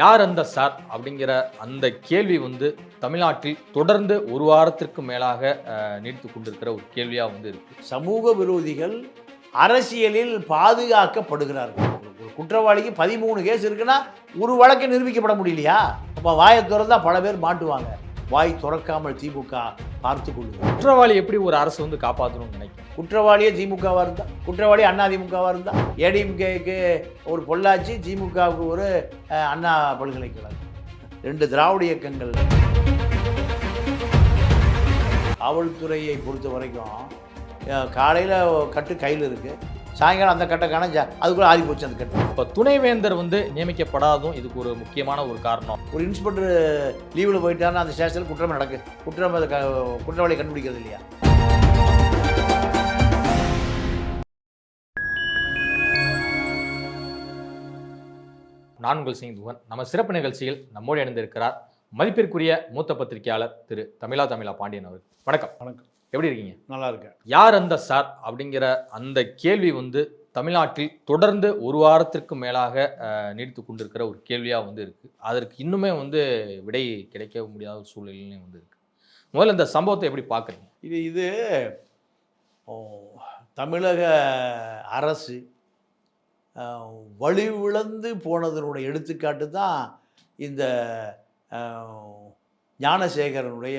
யார் அந்த சார் அப்படிங்கிற அந்த கேள்வி வந்து தமிழ்நாட்டில் தொடர்ந்து ஒரு வாரத்திற்கு மேலாக நீடித்து கொண்டிருக்கிற ஒரு கேள்வியாக வந்து இருக்கு. சமூக விரோதிகள் அரசியலில் பாதுகாக்கப்படுகிறார்கள். ஒரு குற்றவாளிக்கு பதிமூணு கேஸ் இருக்குன்னா ஒரு வழக்கு நிரூபிக்கப்பட முடியலையா? அப்போ வாயை திறந்தா பல பேர் மாட்டுவாங்க. வாய் திறக்காமல் திமுக பார்த்து கொள்ளுங்க குற்றவாளி எப்படி ஒரு அரசு வந்து காப்பாற்றணும்னு நினைக்கும் குற்றவாளியே திமுகவாக இருந்தா குற்றவாளி அண்ணா திமுகவாக இருந்தா ஏடிஎம்கேக்கு ஒரு பொள்ளாச்சி திமுகவுக்கு ஒரு அண்ணா பல்கலைக்கழகம். ரெண்டு திராவிட இயக்கங்கள். காவல்துறையை பொறுத்த வரைக்கும் காலையில் கட்டு கையில் இருக்குது சாயங்காலம் அந்த கட்டை காண அதுக்குள்ளே ஆறி போச்சு அந்த கட்டு. இப்போ துணைவேந்தர் வந்து நியமிக்கப்படாததும் இதுக்கு ஒரு முக்கியமான ஒரு காரணம். ஒரு இன்ஸ்பெக்டர் லீவில் போயிட்டாருன்னா அந்த ஸ்டேஷனில் குற்றம் நடக்கு குற்றம் அதை க குற்றவாளியை கண்டுபிடிக்கிறது இல்லையா? நான் உங்கள் சிங் துவன் நம்ம சிறப்பு நிகழ்ச்சியில் நம்மோடு இணைந்திருக்கிறார் மதிப்பிற்குரிய மூத்த பத்திரிகையாளர் திரு தமிழா தமிழா பாண்டியன் அவர் வணக்கம். வணக்கம். எப்படி இருக்கீங்க? நல்லா இருக்கேன் யார் அந்த சார்? அப்படிங்கிற அந்த கேள்வி வந்து தமிழ்நாட்டில் தொடர்ந்து ஒரு வாரத்திற்கு மேலாக நீடித்து கொண்டிருக்கிற ஒரு கேள்வியாக வந்து இருக்கு. அதற்கு இன்னுமே வந்து விடை கிடைக்க முடியாத ஒரு சூழ்நிலையும் வந்து இருக்கு. முதல்ல இந்த சம்பவத்தை எப்படி பார்க்குறீங்க இது இது தமிழக அரசு வலிவிழந்து போனதனுடைய எடுத்துக்காட்டு தான் இந்த ஞானசேகரனுடைய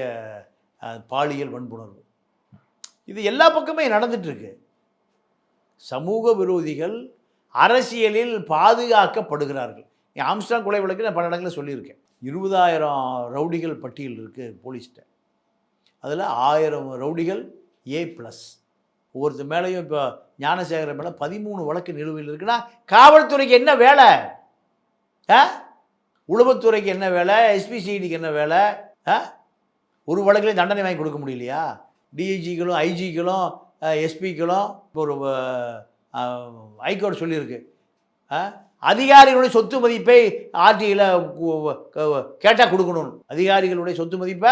பாலியல் வன்புணர்வு. இது எல்லா பக்கமே நடந்துட்டுருக்கு. சமூக விரோதிகள் அரசியலில் பாதுகாக்கப்படுகிறார்கள். என் ஆம்ஸ்டாங் கொலை வழக்கு நான் பல இடங்களில் சொல்லியிருக்கேன். இருபதாயிரம் ரவுடிகள் பட்டியல் இருக்குது போலீஸ்கிட்ட. அதில் ஆயிரம் ரவுடிகள் ஏ ப்ளஸ் ஒவ்வொருத்தர் மேலேயும் இப்போ ஞானசேகரன் மேலே பதிமூணு வழக்கு நிலுவையில் இருக்குன்னா காவல்துறைக்கு என்ன வேலை? ஆ? உளவுத்துறைக்கு என்ன வேலை? எஸ்பிசிடிக்கு என்ன வேலை? ஆ? ஒரு வழக்குலேயும் தண்டனை வாங்கி கொடுக்க முடியலையா? டிஐஜிகளும் ஐஜிகளும் எஸ்பிக்களும் இப்போ ஒரு ஹைகோர்ட் சொல்லியிருக்கு. அதிகாரிகளுடைய சொத்து மதிப்பை ஆர்டிஐயில் கேட்டால் கொடுக்கணும் அதிகாரிகளுடைய சொத்து மதிப்பை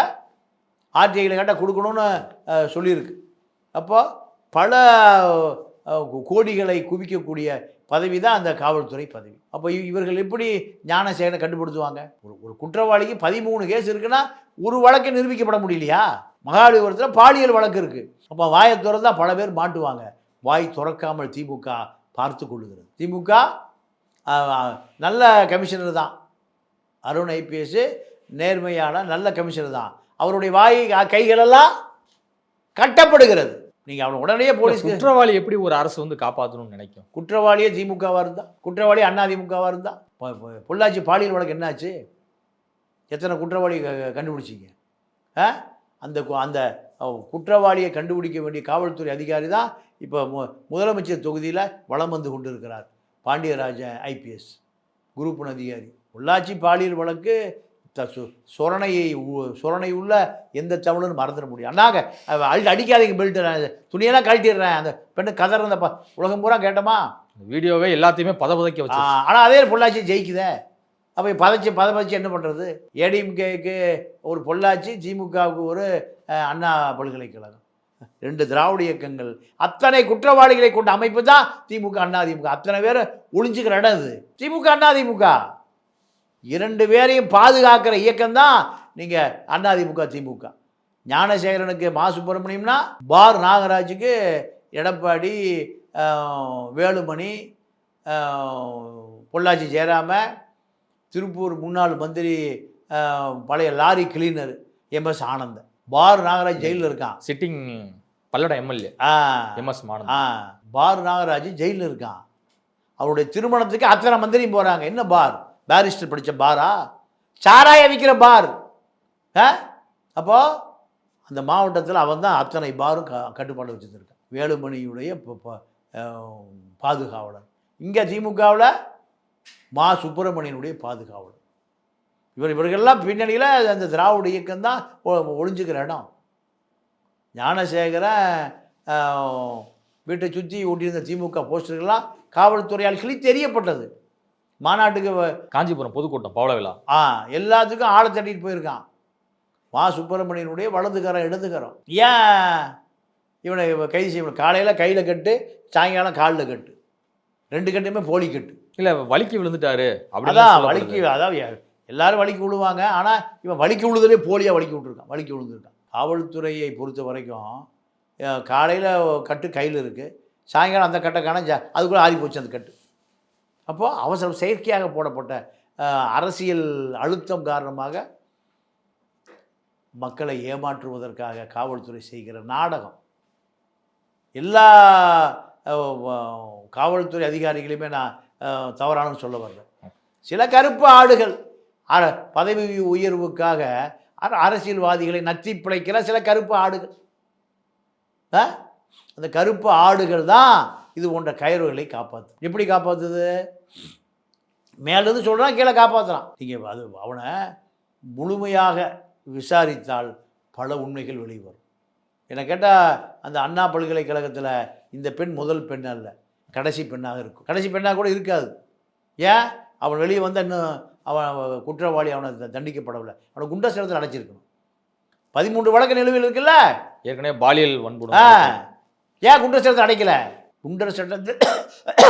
ஆர்டிஐயில் கேட்டால் கொடுக்கணும்னு சொல்லியிருக்கு. அப்போது பல கோடிகளை குவிக்கக்கூடிய பதவி தான் அந்த காவல்துறை பதவி. அப்போ இ- இவர்கள் எப்படி ஞானசேகரனை கண்டுபிடிச்சுவாங்க? ஒரு ஒரு குற்றவாளிக்கு பதிமூணு கேஸ் இருக்குன்னா ஒரு வழக்கை நிரூபிக்கப்பட முடியலையா? மகாபலிபுரத்தில் பாலியல் வழக்கு இருக்குது அப்போ வாயை திறந்தா பல பேர் மாட்டுவாங்க. வாய் திறக்காமல் திமுக பார்த்து கொள்ளுகிறது. திமுக நல்ல கமிஷனர் தான். அருண் ஐபிஎஸ் நேர்மையான நல்ல கமிஷனர் தான். அவருடைய வாய் கைகளெல்லாம் கட்டப்படுகிறது. நீங்கள் அவனை உடனே போலீஸ்க்கு குற்றவாளி எப்படி ஒரு அரசு வந்து காப்பாற்றணும்னு நினைக்கும்? குற்றவாளியே திமுகவாக இருந்தா? குற்றவாளி அண்ணா திமுகவாக இருந்தா? பொள்ளாச்சி பாலியல் வழக்கு என்னாச்சு? எத்தனை குற்றவாளி கண்டுபிடிச்சிங்க? ஆ? அந்த கு- அந்த குற்றவாளியை கண்டுபிடிக்க வேண்டிய காவல்துறை அதிகாரி தான் இப்போ மு முதலமைச்சர் தொகுதியில் வலம் வந்து கொண்டிருக்கிறார். பாண்டியராஜன் ஐபிஎஸ் குரூப் ஒன் அதிகாரி. பொள்ளாச்சி பாலியல் வழக்கு த சு- சொரணையை சொரணை உள்ள எந்த தமிழனும் மறந்துட முடியும் அண்ணாங்க அடி அடிக்காதீங்க பெல்ட் துணியெல்லாம் கழட்டிடுறேன். அந்த பெண்ணு கதற அந்த ப உலகம் பூரா கேட்டோமா? வீடியோவே எல்லாத்தையுமே பதபதைக்க வச்சு ஆனால் அதே பொள்ளாச்சி ஜெயிக்குதே. அப்போ பதச்சு பதவச்சு என்ன பண்ணுறது ஏடிஎம்கேக்கு ஒரு பொள்ளாச்சி திமுகவுக்கு ஒரு அண்ணா பல்கலைக்கழகம். ரெண்டு திராவிட இயக்கங்கள். அத்தனை குற்றவாளிகளை கொண்ட அமைப்பு தான் திமுக அண்ணா திமுக. அத்தனை பேர் ஒளிஞ்சுக்கிற இடம் இது திமுக அண்ணா திமுக. இரண்டு பேரையும் பாதுகாக்கிற இயக்கம் தான் நீங்கள் அண்ணா திமுக திமுக. ஞானசேகரனுக்கு மா சுப்பிரமணியம்னா பார் நாகராஜுக்கு எடப்பாடி வேலுமணி பொள்ளாச்சி ஜெயராம திருப்பூர் முன்னாள் மந்திரி பழைய lorry cleaner MS Anandan bar Nagaraj ஜெயிலில் இருக்கான். சிட்டிங் பல்லட எம்எல்ஏ. ஆ. எம்எஸ் மாணவன் ஆ. பார் நாகராஜ் ஜெயிலில் இருக்கான். அவருடைய திருமணத்துக்கு அத்தனை மந்திரியும் போகிறாங்க என்ன பார்? பேரிஸ்டர் படித்த பாரா? சாராய விற்கிற பார். ஆ? அப்போ அந்த மாவட்டத்தில் அவன் தான் அத்தனை பாரும் க கட்டுப்பாடு வச்சுருக்கான் வேலுமணியுடைய பாதுகாவலர். இங்கே திமுகவில் மா சுப்பிரமணியனுடைய பாதுகாவலர். இவர் இவர்கள்லாம் பின்னணியில் அந்த திராவிட இயக்கம் தான் ஒளிஞ்சுக்கிற இடம். ஞானசேகரன் வீட்டை சுற்றி ஓட்டியிருந்த திமுக போஸ்டர்கள்லாம் காவல்துறையால் கிளி தெரியப்பட்டது. மாநாட்டுக்கு காஞ்சிபுரம் பொதுக்கூட்டம் பவள விழா. ஆ எல்லாத்துக்கும் ஆளை தட்டிட்டு போயிருக்கான். மா சுப்பிரமணியனுடைய வலதுகரம் இடதுகரம். ஏன்? இவனை இவன் கைது செய்யணும் காலையில் கையில் கட்டு சாயங்காலம் காலில் கட்டு. ரெண்டு கட்டுமே போலி கட்டு. இல்ல வலிக்கு விழுந்துட்டாரு அதான். வலிக்கு அதாவது எல்லாரும் வலிக்கு விழுவாங்க. ஆனால் இவன் வலிக்கு விழுதுலே போலியாக வலிக்கு விட்டுருக்கான் வலிக்கு விழுந்துருக்கான். காவல்துறையை பொறுத்த வரைக்கும் காலையில் கட்டு கையில் இருக்குது சாயங்காலம் அந்த கட்டை காண அதுக்குள்ளே ஆறி போச்சு அந்த கட்டு. அப்போது அவசரம் செயற்கையாக போடப்பட்ட அரசியல் அழுத்தம் காரணமாக மக்களை ஏமாற்றுவதற்காக காவல்துறை செய்கிற நாடகம். எல்லா காவல்துறை அதிகாரிகளையுமே நான் தவறானு சொல்ல வரல. சில கருப்பு ஆடுகள் பதவி உயர்வுக்காக அர- அரசியல்வாதிகளை நச்சி பிழைக்கிற சில கருப்பு ஆடுகள். ஆ? அந்த கருப்பு ஆடுகள் தான் இது போன்ற கயிறுகளை காப்பாற்று எப்படி காப்பாற்றுது மேலேருந்து சொல்கிறான் கீழே காப்பாற்றலாம் நீங்கள் அது அவனை முழுமையாக விசாரித்தால் பல உண்மைகள் வெளிவரும். என்னை கேட்டால் அந்த அண்ணா பல்கலைக்கழகத்தில் இந்த பெண் முதல் பெண் அல்ல. கடைசி பெண்ணாக இருக்கும். கடைசி பெண்ணாக கூட இருக்காது. ஏன்? அவன் வெளியே வந்து இன்னும் அவன் குற்றவாளி அவனை தண்டிக்கப்படவில்லை. அவனை குண்டா சிலத்தில் அடைச்சிருக்கணும். பதிமூன்று வழக்கு நிலுவையில் இருக்குல்ல? ஏற்கனவே பாலியல் ஆ. வன்புணர்வு ஏன் குண்டர் சட்டத்தை அடைக்கல? குண்டர் சட்டத்தை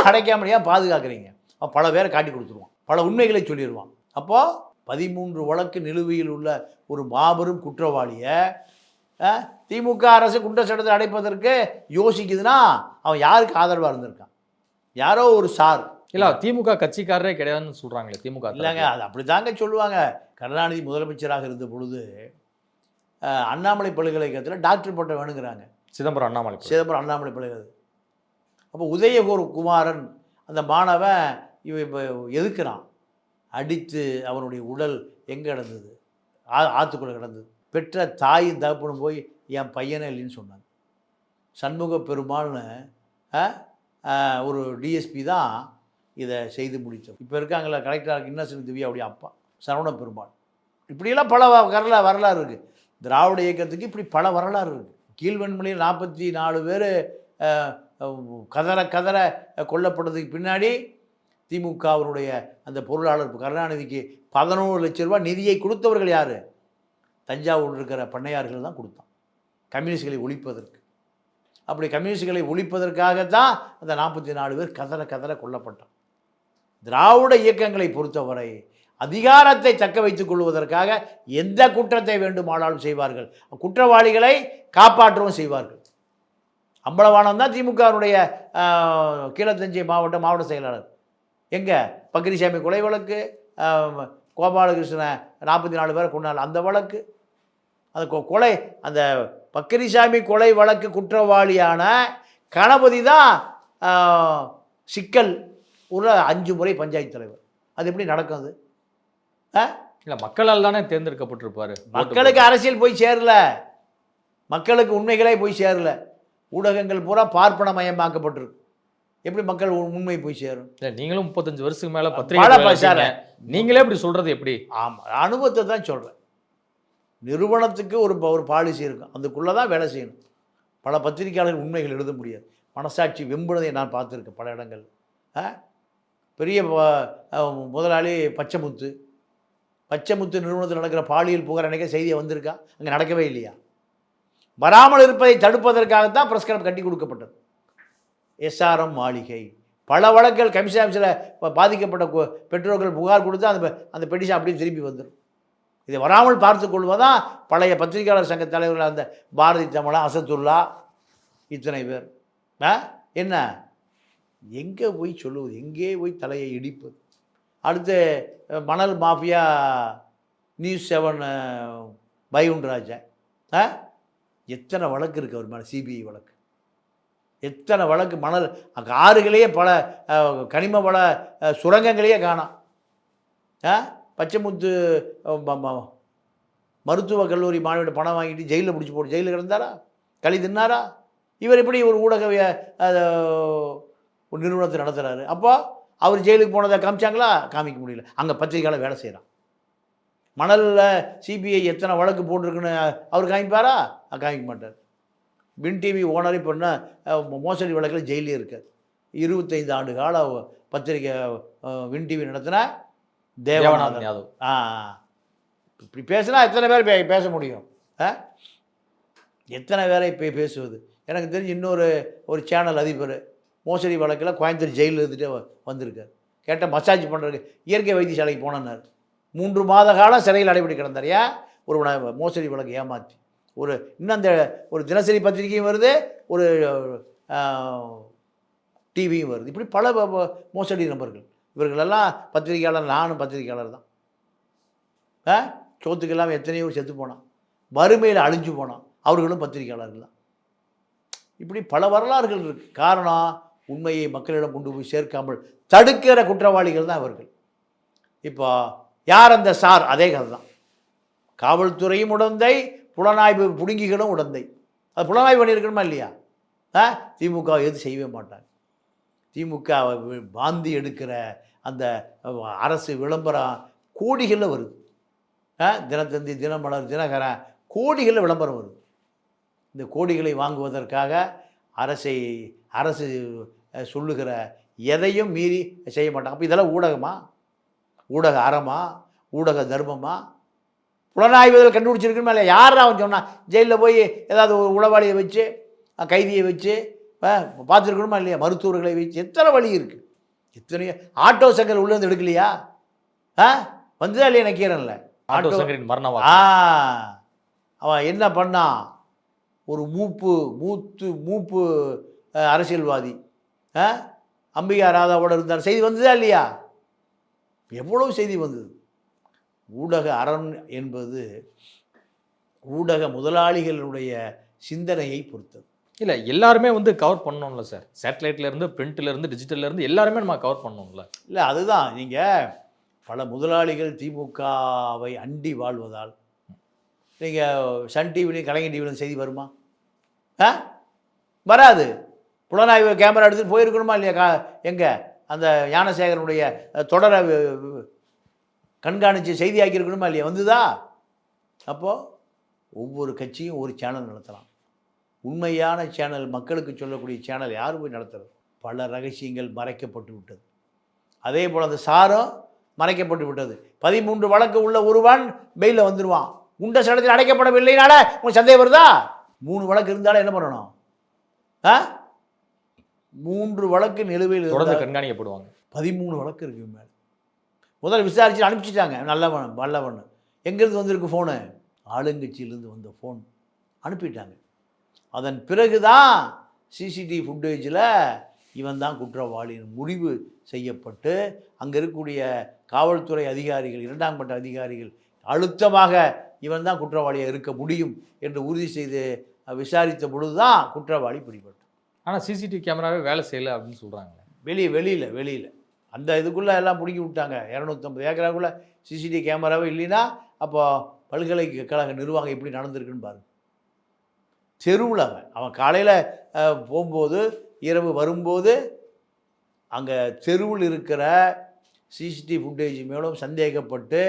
அடைக்காமல் ஏன் பாதுகாக்கிறீங்க? அவன் பல பேரை காட்டி கொடுத்துருவான். பல உண்மைகளை சொல்லிடுவான் அப்போது பதிமூன்று வழக்கு நிலுவையில் உள்ள ஒரு மாபெரும் குற்றவாளியை திமுக அரசு குண்டர் சட்டத்தை அடைப்பதற்கு யோசிக்குதுன்னா அவன் யாருக்கு ஆதரவாக இருந்திருக்கான்? யாரோ ஒரு சார். இல்ல திமுக கட்சிக்காரரே கிடையாதுன்னு சொல்றாங்களே திமுக இல்லைங்க அது அப்படி தாங்க சொல்லுவாங்க. கருணாநிதி முதலமைச்சராக இருந்த பொழுது அண்ணாமலை பல்கலைக்கழகத்தில் டாக்டர் பட்டம் வேணுங்கிறாங்க. சிதம்பரம் அண்ணாமலை சிதம்பரம் அண்ணாமலை பல்கலைக்கழகம் அப்போ உதயகூர் குமாரன் அந்த மாணவன் இவ இப்போ எதுக்குறான்? அடித்து அவனுடைய உடல் எங்கே கிடந்தது? ஆ ஆற்றுக்குள்ளே கிடந்தது. பெற்ற தாயும் தகப்பனும் போய் என் பையனே இல்லைன்னு சொன்னாங்க. சண்முக பெருமாள்னு ஒரு டிஎஸ்பி தான் இதை செய்து முடித்தோம். இப்போ இருக்காங்களா கலெக்டர் இன்னசென்ட் திவ்யா அவருடைய அப்பா சரவண பெருமாள். இப்படியெல்லாம் பல வ- வரலா வரலாறு இருக்குது திராவிட இயக்கத்துக்கு இப்படி பல வரலாறு இருக்குது கீழ்வன்மொழியில் நாற்பத்தி நாலு பேர் கதற கதற கொல்லப்பட்டதுக்கு பின்னாடி திமுகவினுடைய அந்த பொருளாளர் கருணாநிதிக்கு பதினோரு லட்ச ரூபா நிதியை கொடுத்தவர்கள் யார்? தஞ்சாவூர் இருக்கிற பண்ணையார்கள் தான் கொடுத்தான் கம்யூனிஸ்ட்களை ஒழிப்பதற்கு. அப்படி கம்யூனிஸ்ட்களை ஒழிப்பதற்காகத்தான் அந்த நாற்பத்தி நாலு பேர் கதற கதற கொல்லப்பட்டோம். திராவிட இயக்கங்களை பொறுத்தவரை அதிகாரத்தை தக்க வைத்துக் கொள்வதற்காக எந்த குற்றத்தை வேண்டுமானாலும் செய்வார்கள். குற்றவாளிகளை காப்பாற்றவும் செய்வார்கள். அம்பலவானம் தான் திமுகவினுடைய கீழத்தஞ்சை மாவட்ட மாவட்ட செயலாளர். எங்கே? பக்கிரிசாமி கொலை வழக்கு கோபாலகிருஷ்ணன் நாற்பத்தி நாலு பேரை கொண்டாள் அந்த வழக்கு. அந்த கொ- கொலை அந்த பக்கிரிசாமி கொலை வழக்கு குற்றவாளியான கணபதி தான் சிக்கல். ஒரு அஞ்சு முறை பஞ்சாயத்து தலைவர். அது எப்படி நடக்கும் அது? இல்ல மக்களால் தானே தேர்ந்தெடுக்கப்பட்டிருப்பாரு. மக்களுக்கு அரசியல் போய் சேரல. மக்களுக்கு உண்மைகளே போய் சேரல. ஊடகங்கள் பூரா பார்ப்பனமயமாக்கப்பட்டிருக்கு எப்படி மக்கள் உண்மை போய் சேரும்? இல்ல நீங்களும் முப்பத்தஞ்சு வருஷத்துக்கு மேல பத்திரிகை. நீங்களே இப்படி சொல்றது எப்படி? ஆமாம் அனுபவத்தை தான் சொல்கிறேன் நிறுவனத்துக்கு ஒரு ப- ஒரு பாலிசி இருக்கும். அதுக்குள்ளே தான் வேலை செய்யணும். பல பத்திரிகையாளர்கள் உண்மைகள் எழுத முடியாது. மனசாட்சி வெம்புனதை நான் பார்த்துருக்கேன் பல இடங்கள். ஆ? பெரிய முதலாளி பச்சைமுத்து. பச்சைமுத்து நிறுவனத்தில் நடக்கிற பாலியல் புகார் அன்றைக்கே செய்தியை வந்திருக்கா? அங்கே நடக்கவே இல்லையா? வராமல் இருப்பதை தடுப்பதற்காகத்தான் பிரஸ் கிளப் கட்டி கொடுக்கப்பட்டது. எஸ்ஆர்எம் மாளிகை. பல வழக்குகள் கமிஷன் ஆஃபீஸில் பாதிக்கப்பட்ட பெற்றோர்கள் புகார் கொடுத்து அந்த அந்த பெட்டிஷன் அப்படியே திரும்பி வந்துடும் இதை வராமல் பார்த்து கொள்வதான் பழைய பத்திரிகையாளர் சங்க தலைவர்கள் அந்த பாரதி தமிழா அசத்துல்லா இத்தனை பேர். ஆ? என்ன? எங்கே போய் சொல்லுவது? எங்கே போய் தலையை இடிப்பது? அடுத்து மணல் மாஃபியா நியூஸ் செவன் பைகுண்டராஜன் ஆ? எத்தனை வழக்கு இருக்குது அவர் மேலே? சிபிஐ வழக்கு. எத்தனை வழக்கு? மணல் அங்கே ஆறுகளையே பல கனிம வள சுரங்கங்களையே காணாம். ஆ? பச்சைமுத்து மருத்துவ கல்லூரி மாணவியோட பணம் வாங்கிட்டு ஜெயிலில் பிடிச்சி போட்டு ஜெயிலில் கிடந்தாரா? களி தின்னாரா? இவர் எப்படி ஒரு ஊடக ஒரு நிறுவனத்தை நடத்துகிறாரு அப்போ அவர் ஜெயிலுக்கு போனதை காமிச்சாங்களா? காமிக்க முடியல. அங்கே பத்திரிக்கையாளர் வேலை செய்கிறான் மணலில் சிபிஐ எத்தனை வழக்கு போட்டிருக்குன்னு அவர் காமிப்பாரா? காமிக்க மாட்டார். வின் டிவி ஓனர் இப்போ என்ன மோசடி வழக்கில் ஜெயிலே இருக்கார். இருபத்தைந்து ஆண்டு கால பத்திரிக்கை வின் டிவி நடத்தின தேவநாதன் யாதவ். ஆ இப்படி பேசினா எத்தனை பேர் பேச முடியும்? ஆ? எத்தனை பேரை இப்போ பேசுவது? எனக்கு தெரிஞ்சு இன்னொரு ஒரு சேனல் அதிபர் மோசடி வழக்கில் கோயம்புத்தூர் ஜெயிலில் இருந்துட்டு வ- வந்திருக்கார். கேட்ட மசாஜ் பண்ணுறதுக்கு இயற்கை வைத்தியசாலைக்கு போனேன்னாரு மூன்று மாத காலம் சிறையில் அடைபடி கிடந்தார். ஏன்? ஒரு மோசடி வழக்கு ஏமாற்றி ஒரு இன்னும் அந்த ஒரு தினசரி பத்திரிகையும் வருது ஒரு டிவியும் வருது. இப்படி பல மோசடி நபர்கள். இவர்களெல்லாம் பத்திரிகையாளர் நானும் பத்திரிகையாளர் தான். ஆ? சோத்துக்கெல்லாம் எத்தனையோ செத்து போனான். வறுமையில் அழிஞ்சு போனான். அவர்களும் பத்திரிகையாளர்கள் தான். இப்படி பல வரலாறுகள் இருக்குது காரணம் உண்மையை மக்களிடம் கொண்டு போய் சேர்க்காமல் தடுக்கிற குற்றவாளிகள் தான் இவர்கள். இப்போ யார் அந்த சார்? அதே கதை தான். காவல்துறையும் உடந்தை புலனாய்வு புடுங்கிகளும் உடந்தை. அது புலனாய்வு பண்ணியிருக்கணுமா இல்லையா? ஆ? திமுக எது செய்யவே மாட்டாங்க. திமுக பாந்தி எடுக்கிற அந்த அரசு விளம்பரம் கோடிகளில் வருது. தினத்தந்தி தினமலர் தினகரன் கோடிகளில் விளம்பரம் வருது. இந்த கோடிகளை வாங்குவதற்காக அரசை அரசு சொல்லுகிற எதையும் மீறி செய்ய மாட்டாங்க. அப்போ இதெல்லாம் ஊடகமா? ஊடக அறமா? ஊடக தர்மமா? புலனாய்வுகள் கண்டுபிடிச்சிருக்கணுமா இல்லை யார் அவன் சொன்னான்? ஜெயிலில் போய் ஏதாவது ஒரு உளவாளியை வச்சு கைதியை வச்சு பார்த்துருக்கணுமா இல்லையா? மருத்துவர்களை வச்சு எத்தனை வழி இருக்குது எத்தனையோ ஆட்டோ சங்கர் உள்ளே வந்து எடுக்கலையா? ஆ வந்துதா இல்லையா நக்கீரன்ல ஆட்டோ ஆட்டோ சங்கரின் மரண ஆ அவன் என்ன பண்ணான் ஒரு மூப்பு மூத்து மூப்பு அரசியல்வாதி. ஆ அம்பிகா ராதாவோட இருந்தார். செய்தி வந்ததா இல்லையா? எவ்வளவு செய்தி வந்தது? ஊடக அரண் என்பது ஊடக முதலாளிகளுடைய சிந்தனையை பொறுத்தது. இல்லை எல்லாருமே வந்து கவர் பண்ணணும்ல சார் சேட்டலைட்லேருந்து இருந்து டிஜிட்டல்லேருந்து இருந்து எல்லாருமே நம்ம கவர் பண்ணணும்ல. இல்லை அதுதான். நீங்கள் பல முதலாளிகள் திமுகவை அண்டி வாழ்வதால் நீங்கள் சன் டிவிலையும் கலைஞர் டிவிலையும் செய்தி வருமா? ஆ? வராது. புலனாய்வு கேமரா எடுத்துட்டு போயிருக்கணுமா இல்லையா? கா எங்கே? அந்த ஞானசேகரனுடைய தொடரை கண்காணித்து செய்தி ஆக்கியிருக்கணுமா இல்லையா? வந்துதா? அப்போது ஒவ்வொரு கட்சியும் ஒரு சேனல் நடத்தலாம். உண்மையான சேனல் மக்களுக்கு சொல்லக்கூடிய சேனல் யார் போய் நடத்துறது? பல ரகசியங்கள் மறைக்கப்பட்டு விட்டது. அதே போல் அந்த சாரம் மறைக்கப்பட்டு விட்டது. பதிமூன்று வழக்கு உள்ள ஒருவன் பெயிலில் வந்துடுவான் உண்ட சடத்தில் அடைக்கப்படவில்லைனால உங்களுக்கு சந்தேகம் வருதா? மூணு வழக்கு இருந்தாலும் என்ன பண்ணணும்? ஆ? மூன்று வழக்கு நிலுவையில் தொடர்ந்து கண்காணிக்கப்படுவாங்க. பதிமூணு வழக்கு இருக்கு மேலே. முதல்ல விசாரிச்சு அனுப்பிச்சிட்டாங்க. நல்லவன் வல்லவன். எங்கேருந்து வந்திருக்கு ஃபோனு ஆளுங்கட்சியிலேருந்து வந்த ஃபோன் அனுப்பிட்டாங்க. அதன் பிறகு தான் சிசிடிவி ஃபுட்டேஜில் இவன் தான் குற்றவாளியின் முடிவு செய்யப்பட்டு அங்கே இருக்கக்கூடிய காவல்துறை அதிகாரிகள் இரண்டாம் கட்ட அதிகாரிகள் அழுத்தமாக இவன் தான் குற்றவாளியாக இருக்க முடியும் என்று உறுதி செய்து விசாரித்த பொழுது தான் குற்றவாளி பிடிபட்டான் ஆனா சிசிடிவி கேமராவே வேலை செய்யல அப்படின்னு சொல்றாங்க வெளியே வெளியில் வெளியில். அந்த இதுக்குள்ளே எல்லாம் பிடுங்கி விட்டாங்க. இரநூத்தம்பது ஏக்கராக்குள்ளே சிசிடிவி கேமராவே இல்லைன்னா அப்போ பல்கலைக்கழக நிர்வாகம் எப்படி நடந்திருக்குன்னு பாருங்க. தெருவில் அவன். அவன் காலையில் போகும்போது இரவு வரும்போது அங்கே தெருவில் இருக்கிற சிசிடிவி ஃபுட்டேஜ் மேலும் சந்தேகப்பட்டு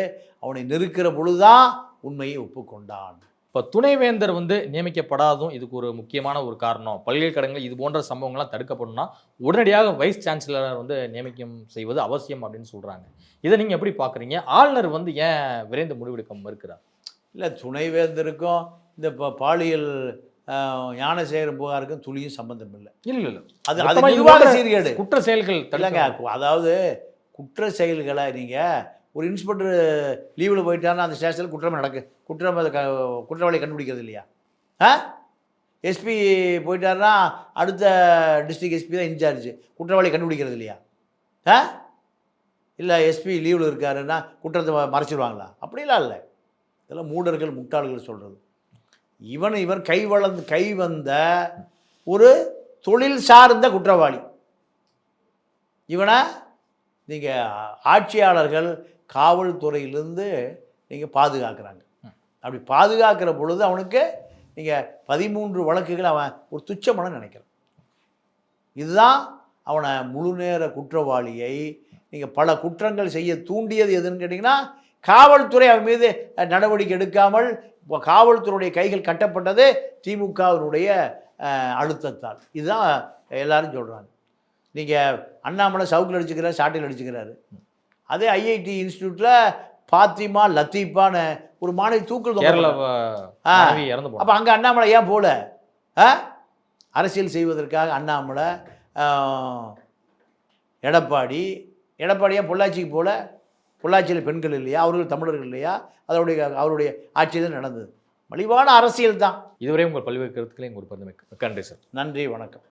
அவனை நெருக்கிற பொழுதுதான் உண்மையை ஒப்புக்கொண்டான். இப்போ துணைவேந்தர் வந்து நியமிக்கப்படாததும் இதுக்கு ஒரு முக்கியமான ஒரு காரணம். பல்கலைக்கழகங்கள் இது போன்ற சம்பவங்கள்லாம் தடுக்கப்படணும்னா உடனடியாக வைஸ் சான்சலர் வந்து நியமிக்கம் செய்வது அவசியம் அப்படின்னு சொல்றாங்க. இதை நீங்க எப்படி பாக்குறீங்க? ஆளுநர் வந்து ஏன் விரைந்து முடிவெடுக்க மறுக்கிறார்? இல்லை துணைவேந்தருக்கும் இந்த பாலியல் ஞானசேகரன் புகாருக்கும் துளியும் சம்பந்தம் இல்லை. இல்ல இல்ல. அது அது நிர்வாக சீர்கேடு. குற்ற செயல்கள் இல்லைங்க அதாவது குற்ற செயல்களை நீங்கள் ஒரு இன்ஸ்பெக்டர் லீவில் போயிட்டாருன்னா அந்த ஸ்டேஷனில் குற்றம் நடக்கு குற்றம் அதை க குற்றவாளியை கண்டுபிடிக்கிறது இல்லையா? ஆ? எஸ்பி போயிட்டாருன்னா அடுத்த டிஸ்ட்ரிக்ட் எஸ்பி தான் இன்சார்ஜ் குற்றவாளியை கண்டுபிடிக்கிறது இல்லையா? ஆ? இல்லை எஸ்பி லீவில் இருக்காருன்னா குற்றத்தை ம- மறைச்சிருவாங்களா? அப்படிலாம் இல்லை. இதெல்லாம் மூடர்கள் முட்டாள்கள் சொல்கிறது இவன் இவன் கை வளர்ந்து கை வந்த ஒரு தொழில் சார்ந்த குற்றவாளி. இவனை நீங்கள் ஆட்சியாளர்கள் காவல்துறையிலிருந்து நீங்கள் பாதுகாக்கிறாங்க. அப்படி பாதுகாக்கிற பொழுது அவனுக்கு நீங்கள் பதிமூன்று வழக்குகள் அவன் ஒரு துச்சமான நினைக்கிறான். இதுதான் அவனை முழு நேர குற்றவாளியை நீங்கள் பல குற்றங்கள் செய்ய தூண்டியது எதுன்னு கேட்டிங்கன்னா காவல்துறை அவன் மீது நடவடிக்கை எடுக்காமல் காவல்துறையுடைய கைகள் கட்டப்பட்டது திமுகவினுடைய அழுத்தத்தால். இதுதான் எல்லாரும் சொல்கிறாங்க நீங்கள் அண்ணாமலை சவுக்கில் அடிச்சுக்கிறார் சாட்டில் அடிச்சுக்கிறாரு அதே ஐஐடி இன்ஸ்டியூட்டில் பாத்திமா லத்தீஃபான்னு ஒரு மாணவி தூக்கல் அப்போ அங்கே அண்ணாமலை ஏன் போகல ஆ? அரசியல் செய்வதற்காக அண்ணாமலை எடப்பாடி எடப்பாடியா பொள்ளாச்சிக்கு போல? பொள்ளாச்சியில் பெண்கள் இல்லையா? அவர்கள் தமிழர்கள் இல்லையா? அதனுடைய அவருடைய ஆட்சி தான் நடந்தது. மலிவான அரசியல் தான். இதுவரை உங்கள் பல்வேறு கருத்துக்களை உங்கள் பொறுத்த மிக்க நன்றி சார். நன்றி வணக்கம்.